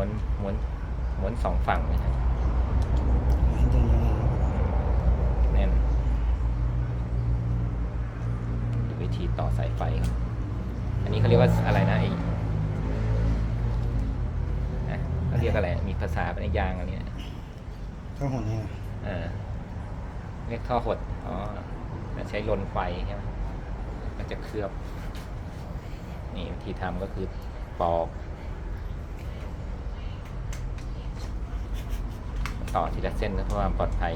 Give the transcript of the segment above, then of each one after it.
มันดึงยังไงๆนะแน่นดูวิธีต่อสายไฟครับอันนี้เขาเรียกว่าอะไรนะไอ้นะเขาเรียกอะไร มีภาษาเป็นยางอะไรเนี่ยก็หดนี่นะเออเรียกท่อหด อ๋อแล้วใช้ลนไฟใช่ไหมมันจะเคลือบ นี่วิธีทำก็คือปอก ต่อทีละเส้นเพื่อความปลอดภัย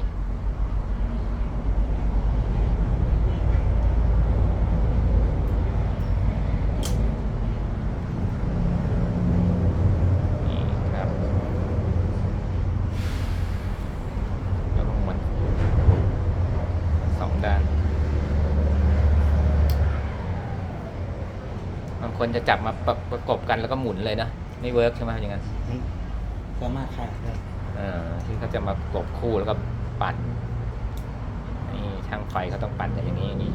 นี่ครับแล้วลงมันสองด้านบางคนจะจับมาประประกบกันแล้วก็หมุนเลยนะ ไม่เวิร์กใช่ไหมอย่างนั้นสามารถขาดได้ ที่เขาจะมากบคู่แล้วก็ปั่นนี่ช่างไฟเขาต้องปั่นกันอย่างนี้นี่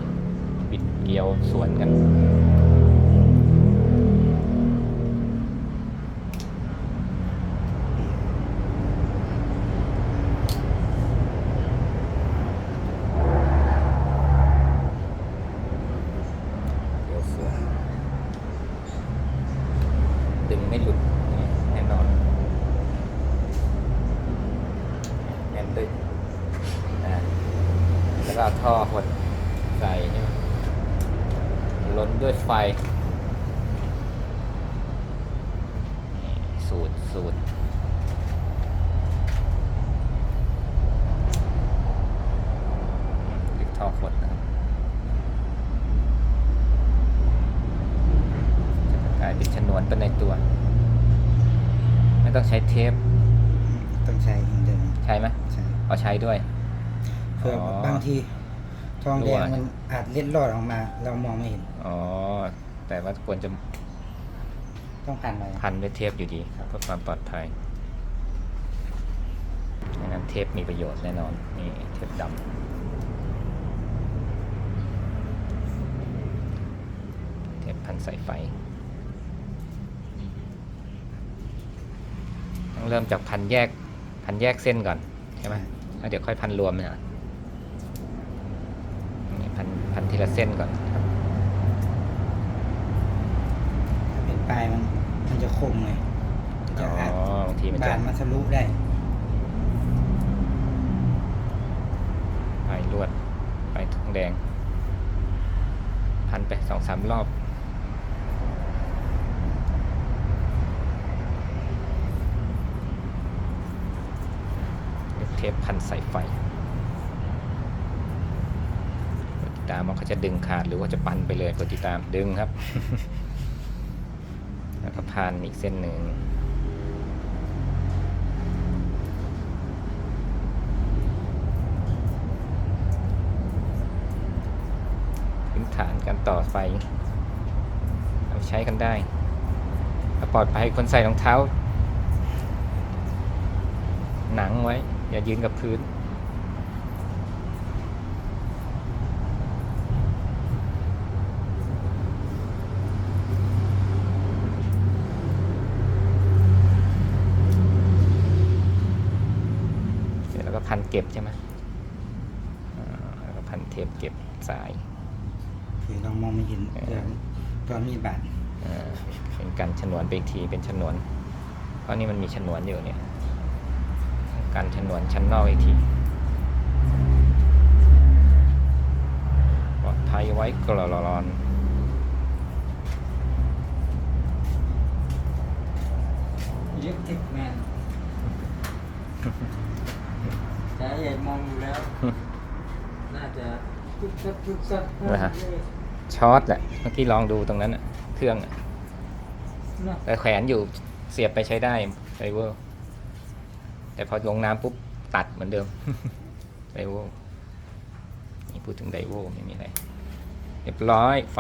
บิดเกลียวสวนกันเกลียวสวนดึงไม่หลุดนี่แน่นอน แน่นด้วย นะแล้วก็เอาท่อหดใส่ใช่ไหมล้นด้วยไฟนี่สูตรสูตรลึกท่อหดนะครับจะกลายเป็นชนวนเป็นในตัว ไม่ต้องใช้เทป ต้องใช้อินเดิมใช่ไหมใช่เอาใช้ด้วย เพื่ออ๋อบางทีทองแดรั่วงมันอาจเล็ดลอดออกมา เรามองไม่เห็น อ๋อ แต่ว่าควรจะต้องพันไว้พันด้วยเทปอยู่ดีเพื่อความปลอดภัยดังนั้นเทปมีประโยชน์แน่นอน นี่เทปดำเทปพันสายไฟ ต้องเริ่มจากพันแยกพันแยกเส้นก่อน ใช่ไหมแล้วเดี๋ยวค่อยพันรวมนะนี่พันพันที ละเส้นก่อนครับ ถ้าเป็นปลายมันมันจะคมไงมันจะอ๋ออาจบางทีมันจะบานมันทะลุได้ไปลวด ไปทองแดง พันไปสองสามรอบ เทปพันสายไฟกด ตามว่าเขาจะดึงขาดหรือว่าจะปันไปเลยกดติดตามดึงครับ แล้วก็พันอีกเส้นหนึ่งพื้นฐานการต่อไฟเอาใช้กันได้ถ้าปลอดภัยคนใส่รองเท้า หนังไว้ อย่ายืนกับพื้น เสร็จแล้วก็ พันเก็บใช่ไหมอ่าแล้วก็พันเทปเก็บสาย คือเรามองไม่เห็นเออเดี๋ยวตอนมีบาดอ่าเป็นการฉนวนไปอีกทีเป็นฉนวน เพราะนี่มันมีฉนวนอยู่เนี่ย การฉนวนชั้นนอกอีกทีปลอดภัยไว้กรอรอนเรียกเทคแมน แต่ใหญ่มองอยู่แล้ว น่าจะทุกซับทุกซับนะฮะ ช็อตแหละเมื่อกี้ลองดูตรงนั้นอะเครื่องอะเนอะแต่แขวนอยู่เสียบไปใช้ได้ไดเวอร์แต่พอลงน้ำปุ๊บตัดเหมือนเดิมไดเวอร์นี่พูดถึงไดเวอร์ไม่มีอะไร เรียบร้อยไฟ